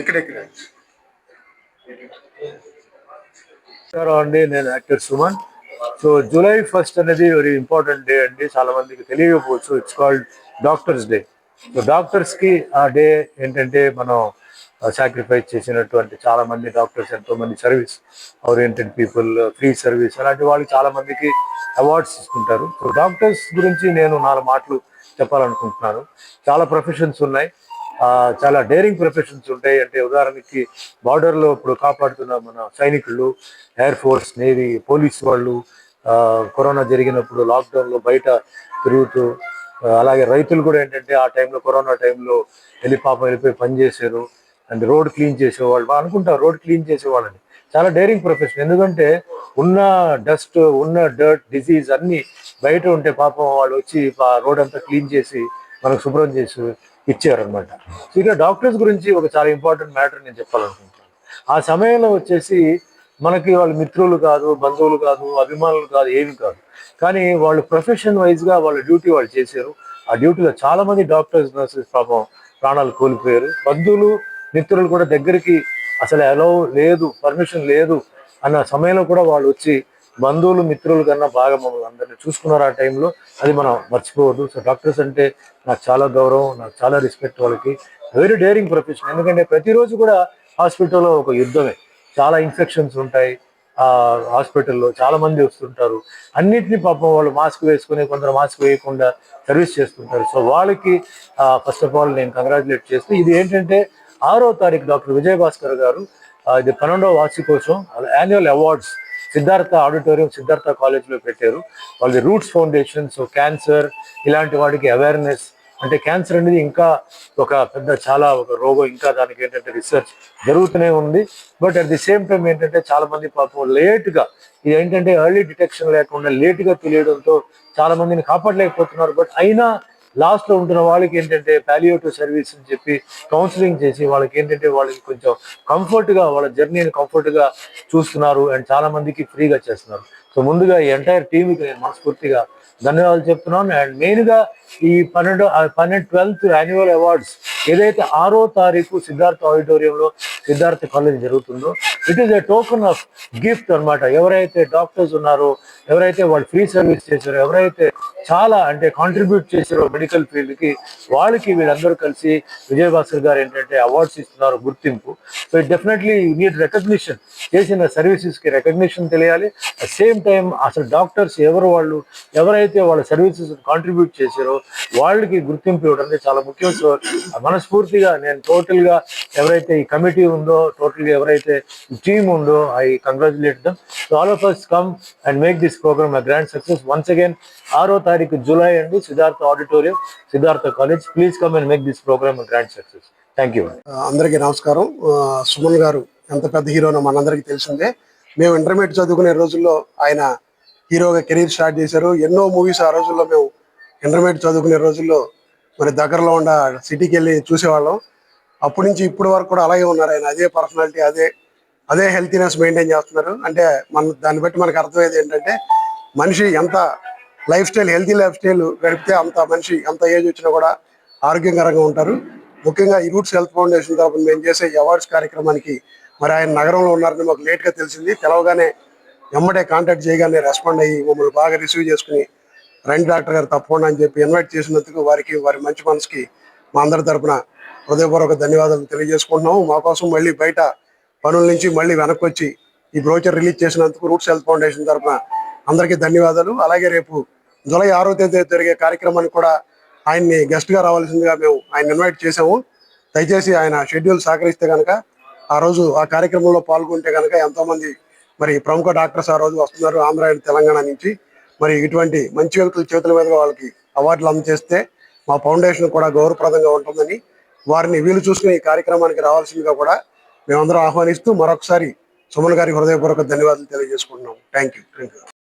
ఇక్కడ ఇక్కడ. నమస్కారం అండి నేను actor Suman. So July first అనేది వెరీ ఇంపార్టెంట్ డే అండి. చాలా మందికి తెలియకపోవచ్చు. It's called doctors day so డాక్టర్స్కి ఆ డే ఏంటంటే మనం సాక్రిఫైస్ చేసినటువంటి చాలా మంది డాక్టర్స్ ఎంతో మంది service oriented people free service అలాంటి వాళ్ళు చాలా మందికి అవార్డ్స్ ఇస్తుంటారు. సో డాక్టర్స్ గురించి నేను నాలుగు మాటలు చెప్పాలనుకుంటున్నాను. చాలా ప్రొఫెషన్స్ ఉన్నాయి. చాలా డేరింగ్ ప్రొఫెషన్స్ ఉంటాయి. అంటే ఉదాహరణకి బార్డర్లో ఇప్పుడు కాపాడుతున్న మన సైనికులు ఎయిర్ ఫోర్స్ నేవీ పోలీస్ వాళ్ళు కరోనా జరిగినప్పుడు లాక్డౌన్లో బయట తిరుగుతూ అలాగే రైతులు కూడా ఏంటంటే ఆ టైంలో కరోనా టైంలో వెళ్ళి పాపం వెళ్ళిపోయి పనిచేశారు అండ్ రోడ్ క్లీన్ చేసేవాళ్ళు వాళ్ళు అనుకుంటారు రోడ్ క్లీన్ చేసేవాళ్ళని. చాలా డేరింగ్ ప్రొఫెషన్ ఎందుకంటే ఉన్న డస్ట్ ఉన్న డర్ట్ డిసీజ్ అన్నీ బయట ఉంటే పాపం వాళ్ళు వచ్చి ఆ రోడ్ అంతా క్లీన్ చేసి మనకు శుభ్రం చేసి ఇచ్చారనమాట ఇక డాక్టర్స్ గురించి ఒక చాలా ఇంపార్టెంట్ మ్యాటర్ నేను చెప్పాలనుకుంటున్నాను. ఆ సమయంలో వచ్చేసి మనకి వాళ్ళ మిత్రులు కాదు బంధువులు కాదు అభిమానులు కాదు ఏమి కాదు. కానీ వాళ్ళు ప్రొఫెషన్ వైజ్గా వాళ్ళ డ్యూటీ వాళ్ళు చేశారు. ఆ డ్యూటీలో చాలా మంది డాక్టర్స్ నర్సెస్ పాపం ప్రాణాలు కోల్పోయారు. బంధువులు మిత్రులు కూడా దగ్గరికి అసలు అలౌ లేదు పర్మిషన్ లేదు అన్న సమయంలో కూడా వాళ్ళు వచ్చి బంధువులు మిత్రులు కన్నా బాగా మమ్మల్ని అందరినీ చూసుకున్నారు ఆ టైంలో అది మనం మర్చిపోవద్దు. సో డాక్టర్స్ అంటే నాకు చాలా గౌరవం నాకు చాలా రెస్పెక్ట్ వాళ్ళకి. వెరీ డేరింగ్ ప్రొఫెషన్ ఎందుకంటే ప్రతిరోజు కూడా హాస్పిటల్లో ఒక యుద్ధమే. చాలా ఇన్ఫెక్షన్స్ ఉంటాయి. ఆ హాస్పిటల్లో చాలా మంది వస్తుంటారు. అన్నిటిని పాపం వాళ్ళు మాస్క్ వేసుకుని కొందరు మాస్క్ వేయకుండా సర్వీస్ చేస్తుంటారు. సో వాళ్ళకి ఫస్ట్ ఆఫ్ ఆల్ నేను కంగ్రాచులేట్ చేస్తూ ఇది ఏంటంటే ఆరో తారీఖు డాక్టర్ విజయ్ భాస్కర్ గారు ఇది పన్నెండవ వార్షికోత్సవం annual awards Siddhartha auditorium Siddhartha కాలేజ్లో పెట్టారు. వాళ్ళది రూట్స్ ఫౌండేషన్ సో క్యాన్సర్ ఇలాంటి వాటికి అవేర్నెస్ అంటే క్యాన్సర్ అనేది ఇంకా ఒక పెద్ద చాలా ఒక రోగం ఇంకా దానికి ఏంటంటే రీసెర్చ్ జరుగుతూనే ఉంది. But at the same time ఏంటంటే చాలా మంది పాపం లేట్గా ఇది ఏంటంటే ఎర్లీ డిటెక్షన్ లేకుండా లేట్గా తెలియడంతో చాలా మందిని కాపాడలేకపోతున్నారు. బట్ అయినా లాస్ట్లో ఉంటున్న వాళ్ళకి ఏంటంటే పాలియోటివ్ సర్వీస్ అని చెప్పి కౌన్సిలింగ్ చేసి వాళ్ళకి ఏంటంటే వాళ్ళకి కొంచెం కంఫర్ట్గా వాళ్ళ జర్నీని కంఫర్ట్గా చూస్తున్నారు అండ్ చాలా మందికి ఫ్రీగా చేస్తున్నారు. సో ముందుగా ఈ ఎంటైర్ టీంకి నేను మనస్ఫూర్తిగా ధన్యవాదాలు చెప్తున్నాను అండ్ మెయిన్గా ఈ పన్నెండు పన్నెండు ట్వెల్త్ యాన్యువల్ అవార్డ్స్ ఏదైతే ఆరో తారీఖు సిద్ధార్థ ఆడిటోరియంలో సిద్ధార్థ కాలేజ్ జరుగుతుందో it is a token of gift అన్నమాట. ఎవరైతే డాక్టర్స్ ఉన్నారో ఎవరైతే వాళ్ళు ఫ్రీ సర్వీస్ చేశారో ఎవరైతే చాలా అంటే కాంట్రిబ్యూట్ చేశారో మెడికల్ ఫీల్డ్కి వాళ్ళకి వీళ్ళందరూ కలిసి విజయభాస్కర్ గారు ఏంటంటే అవార్డ్స్ ఇస్తున్నారు గుర్తింపు. So it definitely need recognition చేసిన సర్వీసెస్కి రికగ్నిషన్ తెలియాలి. అట్ సేమ్ టైం అసలు డాక్టర్స్ ఎవరు వాళ్ళు? ఎవరైతే వాళ్ళ సర్వీసెస్ కాంట్రిబ్యూట్ చేశారో వాళ్ళకి గుర్తింపు ఇవ్వడం అనేది చాలా ముఖ్యం. సో మనస్ఫూర్తిగా నేను టోటల్గా ఎవరైతే ఈ కమిటీ ఉందో టోటల్గా ఎవరైతే టీమ్ ఉందో I congratulate them so all of us come and make this programme a grand success once again ఆరో తారీఖు జూలై అండి Siddhartha auditorium Siddhartha college. Please come and make this programme grand success thank you అందరికీ నమస్కారం. సుమన్ గారు ఎంత పెద్ద హీరోనో మనందరికీ తెలిసిందే. మేము ఇంటర్మీడియట్ చదువుకునే రోజుల్లో ఆయన హీరోగా కెరీర్ స్టార్ట్ చేశారు. ఎన్నో మూవీస్ ఆ రోజుల్లో మేము ఇంటర్మీడియట్ చదువుకునే రోజుల్లో మరి దగ్గరలో ఉన్న సిటీకి వెళ్ళి చూసేవాళ్ళం. అప్పటి నుంచి ఇప్పటి వరకు కూడా అలాగే ఉన్నారు. ఆయన అదే పర్సనాలిటీ అదే అదే హెల్తీనెస్ మెయింటైన్ చేస్తున్నారు. అంటే మన దాన్ని బట్టి మనకు అర్థమయ్యేది ఏంటంటే మనిషి ఎంత lifestyle healthy lifestyle గడిపితే అంత మనిషి ఎంత ఏజ్ వచ్చినా కూడా ఆరోగ్యకరంగా ఉంటారు. ముఖ్యంగా ఈ రూట్స్ హెల్త్ ఫౌండేషన్ తరఫున మేము చేసే అవార్డ్స్ కార్యక్రమానికి మరి ఆయన నగరంలో ఉన్నారని మాకు లేట్గా తెలిసింది. తెలవగానే ఎమ్మటే కాంటాక్ట్ చేయగానే రెస్పాండ్ అయ్యి మమ్మల్ని బాగా రిసీవ్ చేసుకుని రండి డాక్టర్ గారు తప్పకుండా అని చెప్పి ఇన్వైట్ చేసినందుకు వారికి వారి మంచి మనసుకి మా అందరి తరపున హృదయపూర్వక ధన్యవాదాలు తెలియజేసుకుంటున్నాము. మా కోసం మళ్ళీ బయట పనుల నుంచి మళ్ళీ వెనక్కి వచ్చి ఈ బ్రోచర్ రిలీజ్ చేసినందుకు రూట్స్ హెల్త్ ఫౌండేషన్ తరపున అందరికీ ధన్యవాదాలు. అలాగే రేపు జూలై ఆరో తేదీ జరిగే కార్యక్రమానికి కూడా ఆయన్ని గెస్ట్గా రావాల్సిందిగా మేము ఆయన ఇన్వైట్ చేసాము దయచేసి ఆయన షెడ్యూల్ సహకరిస్తే కనుక ఆ రోజు ఆ కార్యక్రమంలో పాల్గొంటే కనుక ఎంతోమంది మరి ప్రముఖ డాక్టర్స్ ఆ రోజు వస్తున్నారు ఆంధ్ర అండ్ తెలంగాణ నుంచి. మరి ఇటువంటి మంచి వ్యక్తుల చేతుల మీద వాళ్ళకి అవార్డులు అందజేస్తే మా ఫౌండేషన్ కూడా గౌరవప్రదంగా ఉంటుందని వారిని వీలు చూసుకుని ఈ కార్యక్రమానికి రావాల్సిందిగా కూడా మేమందరం ఆహ్వానిస్తూ మరొకసారి సుమన్ గారికి హృదయపూర్వక ధన్యవాదాలు తెలియజేసుకుంటున్నాం. Thank you thank you